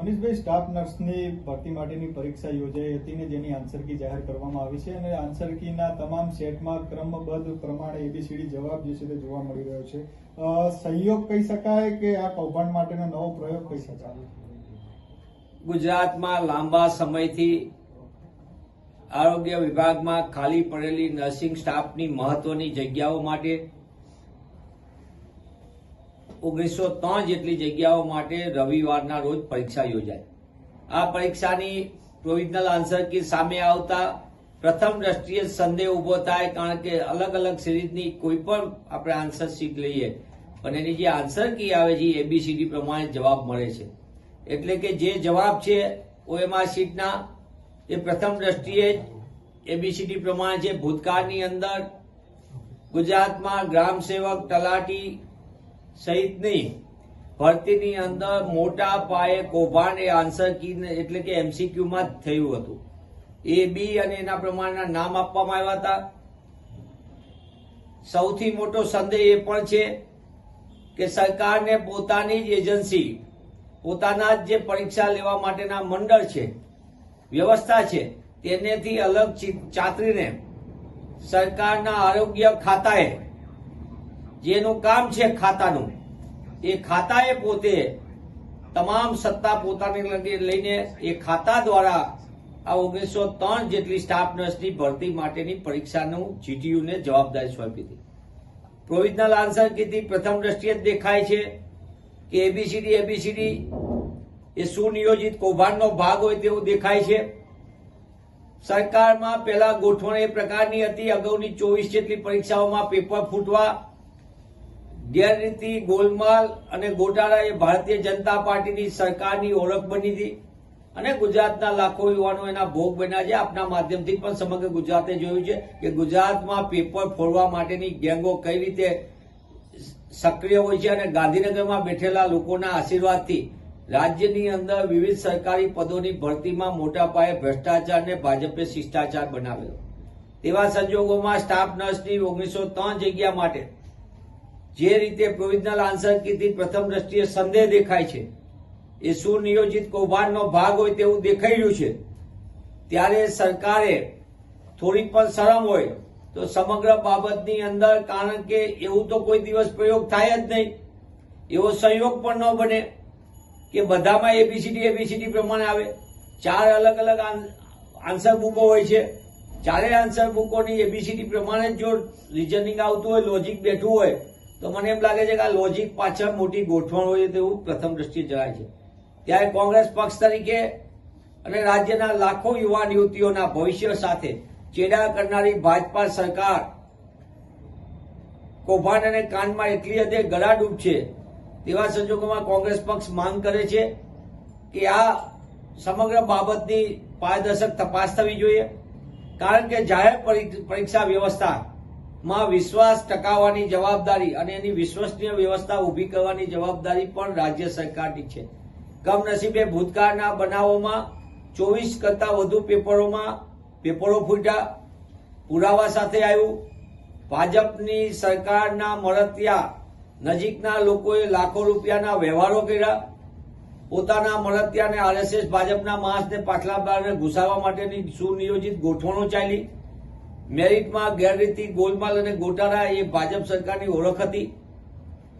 મનીષભાઈ staff નર્સની ભરતી માટેની પરીક્ષા યોજાઈ હતી ને જેની આન્સર કી જાહેર કરવામાં આવી છે અને આન્સર કીના તમામ સેટમાં ક્રમબદ્ધ પ્રમાણે એબીસીડી જવાબ જે છે તે જોવા મળી રહ્યો છે. સહયોગ કહી શકાય કે આ કૌભાંડ માટેનો નવો પ્રયોગ કહી શકાય? ગુજરાતમાં લાંબા સમયથી આરોગ્ય વિભાગમાં ખાલી પડેલી નર્સિંગ સ્ટાફની મહત્વની જગ્યાઓ માટે ઓગણીસો ત્રણ જેટલી જગ્યાઓ માટે રવિવારના રોજ પરીક્ષા યોજાય. આ પરીક્ષાની પ્રોવિઝનલ આન્સર કી સામે આવતા પ્રથમ દ્રષ્ટિએ સંદેહ ઊભો થાય કારણ કે અલગ અલગ સિરીઝની કોઈ પણ આપણે આન્સર શીટ લઈએ પણ એની જે આન્સર કી આવે છે એબીસીડી પ્રમાણે જવાબ મળે છે. એટલે કે જે જવાબ છે ઓએમઆર શીટના એ પ્રથમ દ્રષ્ટિએ એબીસીડી પ્રમાણે છે. ભૂતકાળની અંદર ગુજરાતમાં ગ્રામ સેવક તલાટી સહિતની ભરતીની અંદર મોટા પાયે કૌભાંડ એ આન્સર કી એટલે કે એમસીક્યુમાં જ થયું હતું. એ બી અને એના પ્રમાણના નામ આપવામાં આવ્યા હતા. સૌથી મોટો સંદેહ એ પણ છે કે સરકારને પોતાની જ એજન્સી, પોતાના જ જે પરીક્ષા લેવા માટેના મંડળ છે, વ્યવસ્થા છે, તેનેથી અલગ ચાતરીને સરકારના આરોગ્ય ખાતાએ જેનું કામ છે ખાતાનું. એ ખાતાએ પોતે તમામ સત્તા પોતાની લઈને એ ખાતા દ્વારા આ ઓગણીસો ત્રણ જેટલી સ્ટાફ નર્સની ભરતી માટેની પરીક્ષાનું જીટીયુને જવાબદારી સોંપી હતી. પ્રોવિઝનલ આન્સર કીધી. પ્રથમ દ્રષ્ટિએ જ દેખાય છે કે એબીસીડી એબીસીડી એ સુનિયોજિત કૌભાંડનો ભાગ હોય તેવું દેખાય છે. સરકારમાં પહેલા ગોઠવણ એ પ્રકારની હતી. અગાઉની ચોવીસ જેટલી પરીક્ષાઓમાં પેપર ફૂટવા ગેરરીતિ, ગોલમાલ અને ગોટાળા એ ભારતીય જનતા પાર્ટીની સરકારની ઓળખ બની હતી અને ગુજરાતના લાખો યુવાનો એના ભોગ બન્યા છે. આપના માધ્યમથી પણ સમગ્ર ગુજરાતે જોયું છે કે ગુજરાતમાં પેપર ફોડવા માટેની ગેંગો કઈ રીતે સક્રિય હોય છે અને ગાંધીનગરમાં બેઠેલા લોકોના આશીર્વાદથી રાજ્યની અંદર વિવિધ સરકારી પદોની ભરતીમાં મોટા પાયે ભ્રષ્ટાચારને ભાજપે શિષ્ટાચાર બનાવ્યો તેવા સંજોગોમાં સ્ટાફ નર્સની ઓગણીસો ત્રણ જગ્યા માટે જે રીતે પ્રોવિઝનલ આન્સર કીધી, પ્રથમ દ્રષ્ટિએ સંદેહ દેખાય છે. એ સુનિયોજિત કૌભાંડનો ભાગ હોય તેવું દેખાઈ છે. ત્યારે સરકારે થોડી પણ શરમ હોય તો સમગ્ર બાબતની અંદર કારણ કે એવું તો કોઈ દિવસ પ્રયોગ થાય જ નહીં. એવો સંયોગ પણ ન બને કે બધામાં એબીસીડી એબીસીડી પ્રમાણે આવે. ચાર અલગ અલગ આન્સર બુકો હોય છે. ચારેય આન્સર બુકોની એબીસીડી પ્રમાણે જો રિઝનિંગ આવતું હોય લોજિક બેઠું હોય તો મને એમ લાગે છે કે આ લોજિક પાછળ મોટી ગોઠવણ હોય તેવું પ્રથમ દ્રષ્ટિએ જણાય છે. ત્યારે કોંગ્રેસ પક્ષ તરીકે અને રાજ્યના લાખો યુવાન યુવતીઓના ભવિષ્ય સાથે ચેડા કરનારી ભાજપા સરકાર કૌભાંડ અને કાનમાં એટલી હદે ગળાડૂબ છે તેવા સંજોગોમાં કોંગ્રેસ પક્ષ માંગ કરે છે કે આ સમગ્ર બાબતની પારદર્શક તપાસ થવી જોઈએ. કારણ કે જાહેર પરીક્ષા પરીક્ષા વ્યવસ્થામાં વિશ્વાસ ટકાવવાની જવાબદારી અને એની વિશ્વસનીય વ્યવસ્થા ઊભી કરવાની જવાબદારી પણ રાજ્ય સરકારની છે. કમનસીબે ભૂતકાળના બનાવોમાં, ચોવીસ કરતા વધુ પેપરોમાં, પેપરો ફૂટ્યા, પુરાવા સાથે આવ્યું. ભાજપની સરકારના મળતિયા નજીકના લોકોએ લાખો રૂપિયાના વ્યવહારો કર્યા. પોતાના મળતિયાને આરએસએસ, ભાજપના માણસને પાછલા બારને ઘુસાવવા માટેની સુનિયોજિત ગોઠવણો ચાલી. મેરિટમાં ગેરરીતિ ગોલમાલ અને ગોટાળા એ ભાજપ સરકારની ઓળખ હતી.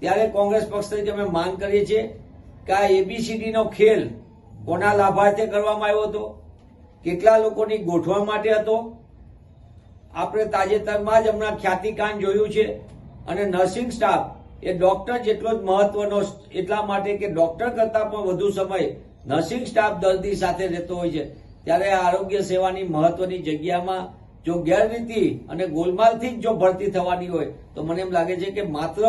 ત્યારે કોંગ્રેસ પક્ષ તરીકે અમે માંગ કરીએ છીએ કે આ એબીસીડીનો ખેલ કોના લાભાર્થે કરવામાં આવ્યો હતો, કેટલા લોકોની ગોઠવણ માટે હતો. આપણે તાજેતરમાં જ હમણાં ખ્યાતિકાંડ જોયું છે અને નર્સિંગ સ્ટાફ એ ડોક્ટર જેટલો જ મહત્વનો એટલા માટે કે ડોક્ટર કરતા પણ વધુ સમય નર્સિંગ સ્ટાફ દર્દી સાથે રહેતો હોય છે. ત્યારે આરોગ્ય સેવાની મહત્વની જગ્યામાં જો ગેરરીતિ અને ગોલમાલથી જ જો ભરતી થવાની હોય, તો મને એમ લાગે છે કે માત્ર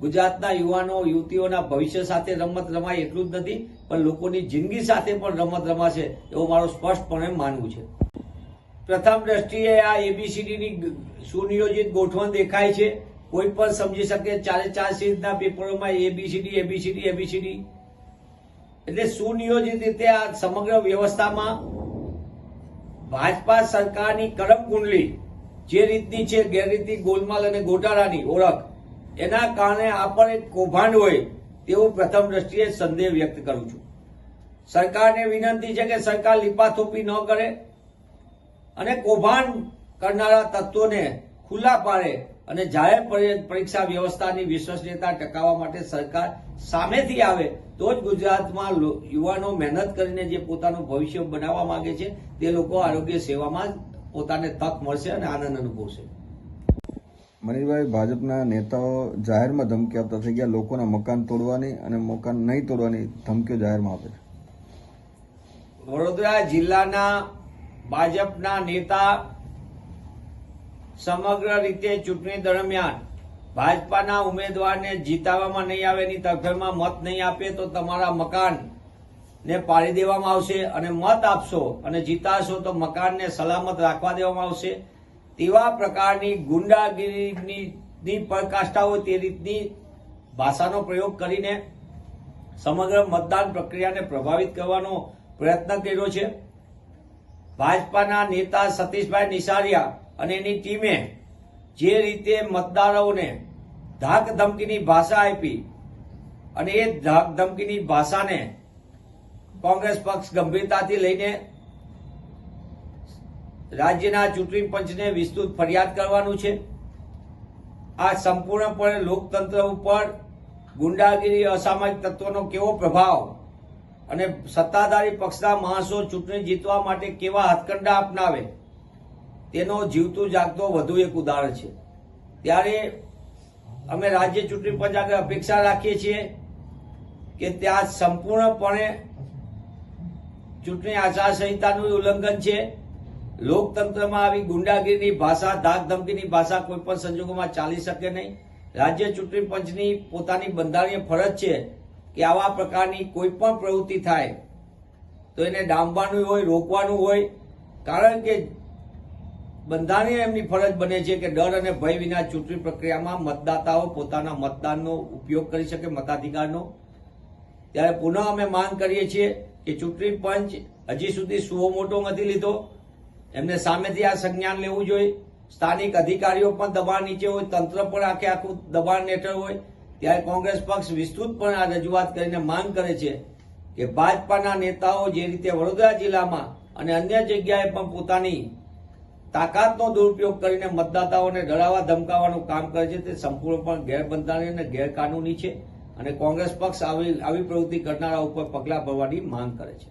ગુજરાતના યુવાનો, યુવતીઓના ભવિષ્ય સાથે રમત રમાય એટલું જ નથી, પણ લોકોની જિંદગી સાથે પણ રમત રમાશે એવું મારું સ્પષ્ટપણે માનવું છે. પ્રથમ દ્રષ્ટિએ આ એબીસીડીની સુનિયોજિત ગોઠવણ દેખાય છે. કોઈ પણ સમજી શકે ચારે ચાર સીટના પેપરોમાં A B C D A B C D A B C D એટલે સુનિયોજિત રીતે આ સમગ્ર વ્યવસ્થામાં ભાજપા સરકારની કરમ કુંડલી, જે રીતની છે ગેરરીતિ ગોલમાલ અને ગોટાળાની ઓળખ, એના કારણે આ પણ એક કૌભાંડ હોય તેવું પ્રથમ દ્રષ્ટિએ સંદેહ વ્યક્ત કરું છું. સરકારને વિનંતી છે કે સરકાર લીપાથોપી ન કરે અને કૌભાંડ કરનારા તત્વોને ખુલ્લા પાડે અને જાહેર પરી- પરીક્ષા વ્યવસ્થાની વિશ્વસનીયતા ટકાવવા માટે સરકાર સામેથી આવે તો જ ગુજરાતમાં યુવાનો મહેનત કરીને જે પોતાનું ભવિષ્ય બનાવવા માંગે છે તે લોકો આરોગ્ય સેવામાં પોતાને તક મળશે અને આનંદ અનુભવશે. મનીષભાઈ ભાજપના નેતાઓ જાહેરમાં ધમકી આપતા થઈ ગયા. લોકોના મકાન તોડવાની અને મકાન નહીં તોડવાની ધમકીઓ જાહેરમાં આપે છે. વડોદરા જિલ્લાના ભાજપના નેતા સમગ્ર રીતે ચૂંટણી દરમિયાન ભાજપાના ઉમેદવારને જીતાવવામાં નહીં આવે એની તરફેણમાં મત નહીં આપે તો તમારા મકાન ને પાડી દેવામાં આવશે અને મત આપશો અને જીતાશો તો મકાનને સલામત રાખવા દેવામાં આવશે. તેવા પ્રકારની ગુંડાગીરીની ની હોય તે રીતની ભાષાનો પ્રયોગ કરીને સમગ્ર મતદાન પ્રક્રિયાને પ્રભાવિત કરવાનો પ્રયત્ન કર્યો છે. ભાજપાના નેતા સતીશભાઈ નિસારિયા અને એની ટીમે જે રીતે મતદારોને ધાક ધમકીની ભાષા આપી અને એ ધાક ધમકીની ભાષાને કોંગ્રેસ પક્ષ ગંભીરતાથી લઈને રાજ્યના ચૂંટણી પંચને વિસ્તૃત ફરિયાદ કરવાનું છે. આ સંપૂર્ણપણે લોકતંત્ર ઉપર ગુંડાગીરી, અસામાજિક તત્વોનો કેવો પ્રભાવ અને સત્તાધારી પક્ષના માણસો ચૂંટણી જીતવા માટે કેવા હથકંડા અપનાવે તેનો જીવતું જાગતો વધુ એક ઉદાહરણ છે. ત્યારે અમે રાજ્ય ચૂંટણી પંચ આગળ અપેક્ષા રાખીએ છીએ કે ત્યાં સંપૂર્ણપણે ચૂંટણી આચારસંહિતાનું ઉલ્લંઘન છે. લોકતંત્રમાં આવી ગુંડાગીરીની ભાષા ધાક ધમકીની ભાષા કોઈ પણ સંજોગોમાં ચાલી શકે નહીં. રાજ્ય ચૂંટણી પંચની પોતાની બંધારણીય ફરજ છે કે આવા પ્રકારની કોઈ પણ પ્રવૃત્તિ થાય તો એને ડામવાનું હોય, રોકવાનું હોય. કારણ કે બંધારણીય એમની ફરજ બને છે કે ડર અને ભય વિના ચૂંટણી પ્રક્રિયામાં મતદાતાઓ પોતાના મતદાનનો ઉપયોગ કરી શકે, મતાધિકારનો. ત્યારે પુનઃ અમે માંગ કરીએ છીએ કે ચૂંટણી પંચ હજી સુધી સુઓ મોટો નથી લીધો. એમને સામેથી આ સંજ્ઞાન લેવું જોઈએ. સ્થાનિક અધિકારીઓ પણ દબાણ નીચે હોય, તંત્ર પણ આખે આખું દબાણ હેઠળ હોય. ત્યારે કોંગ્રેસ પક્ષ વિસ્તૃત પણ આ રજૂઆત કરીને માંગ કરે છે કે ભાજપાના નેતાઓ જે રીતે વડોદરા જિલ્લામાં અને અન્ય જગ્યાએ પણ પોતાની તાકાતનો દુરુપયોગ કરીને મતદાતાઓને ડરાવવા, ધમકાવવાનું કામ કરે છે, તે સંપૂર્ણપણે ગેરબંધારણીય અને ગેરકાનૂની છે અને કોંગ્રેસ પક્ષ આવી આવી પ્રવૃત્તિ કરનારા ઉપર પગલાં ભરવાની માંગ કરે છે.